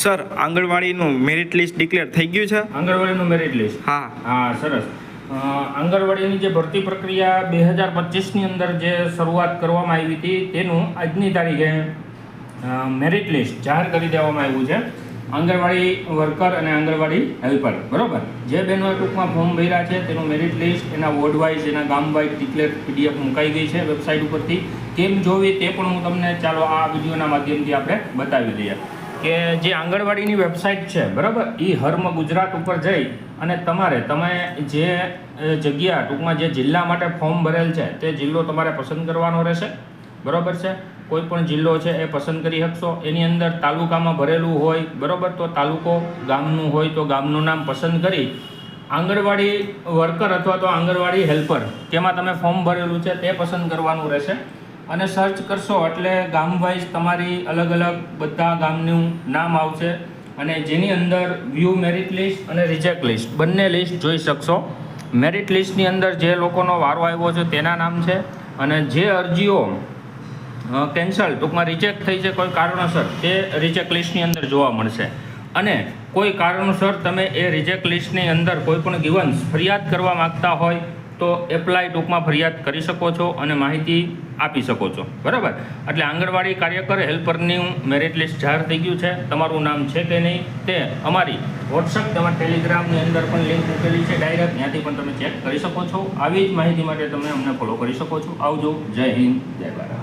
Sir આંગણવાડીનું merit list declare થઈ ગયું છે? આંગણવાડીનું મેરિટ લિસ્ટ હા. હા સરસ. આંગણવાડીની જે ભરતી પ્રક્રિયા બે હજાર પચીસની અંદર જે શરૂઆત કરવામાં આવી હતી તેનું આજની તારીખે મેરિટ લિસ્ટ જાહેર કરી દેવામાં આવ્યું છે. આંગણવાડી વર્કર અને આંગણવાડી હેલ્પર બરોબર? જે બહેનોએ ટૂંકમાં ફોર્મ ભર્યા છે તેનું મેરિટ લિસ્ટ એના વોર્ડ વાઇઝ એના ગામ વાઇઝ ડિક્લેર પીડીએફ મુકાઈ ગઈ છે વેબસાઇટ ઉપરથી. કેમ જોવી તે પણ હું તમને ચાલો આ વિડીયોના માધ્યમથી આપણે બતાવી દઈએ. કે જે આંગણવાડીની વેબસાઇટ છે, બરાબર? એ હર્મ ગુજરાત ઉપર જઈ અને તમારે, તમે જે જગ્યા, ટૂંકમાં જે જિલ્લા માટે ફોર્મ ભરેલ છે, તે જિલ્લો તમારે પસંદ કરવાનો રહેશે. બરાબર છે? કોઈ પણ જિલ્લો છે, એ પસંદ કરી શકશો. એની અંદર તાલુકામાં ભરેલું હોય, બરાબર? તો તાલુકો ગામનું હોય, તો ગામનું નામ પસંદ કરી આંગણવાડી વર્કર અથવા તો આંગણવાડી હેલ્પર, તેમાં તમે ફોર્મ ભરેલું છે, તે પસંદ કરવાનું રહેશે. અને સર્ચ કરશો એટલે ગામ વાઇઝ તમારી અલગ અલગ બધા ગામનું નામ આવશે અને જેની અંદર વ્યૂ મેરિટ લિસ્ટ અને રિજેક્ટ લિસ્ટ બંને લિસ્ટ જોઈ શકશો. મેરિટ લિસ્ટની અંદર જે લોકોનો વારો આવ્યો છે તેના નામ છે અને જે અરજીઓ કેન્સલ ટૂંકમાં રિજેક્ટ થઈ છે કોઈ કારણોસર તે રિજેક્ટ લિસ્ટની અંદર જોવા મળશે. અને કોઈ કારણોસર તમે એ રિજેક્ટ લિસ્ટની અંદર કોઈ પણ ગિવન્સ ફરિયાદ કરવા માંગતા હોય તો એપ્લાય ટૂંકમાં ફરિયાદ કરી શકો છો અને માહિતી આપી શકો છો. બરાબર? એટલે આંગણવાડી કાર્યકર હેલ્પરનું મેરિટ લિસ્ટ જાહેર થઈ ગયું છે. તમારું નામ છે કે નહીં તે અમારી વોટ્સઅપ તમારા ટેલિગ્રામની અંદર પણ લિંક મૂકેલી છે ડાયરેક્ટ ત્યાંથી પણ તમે ચેક કરી શકો છો. આવી જ માહિતી માટે તમે અમને ફોલો કરી શકો છો. આવજો. જય હિન્દ. જય ભારત.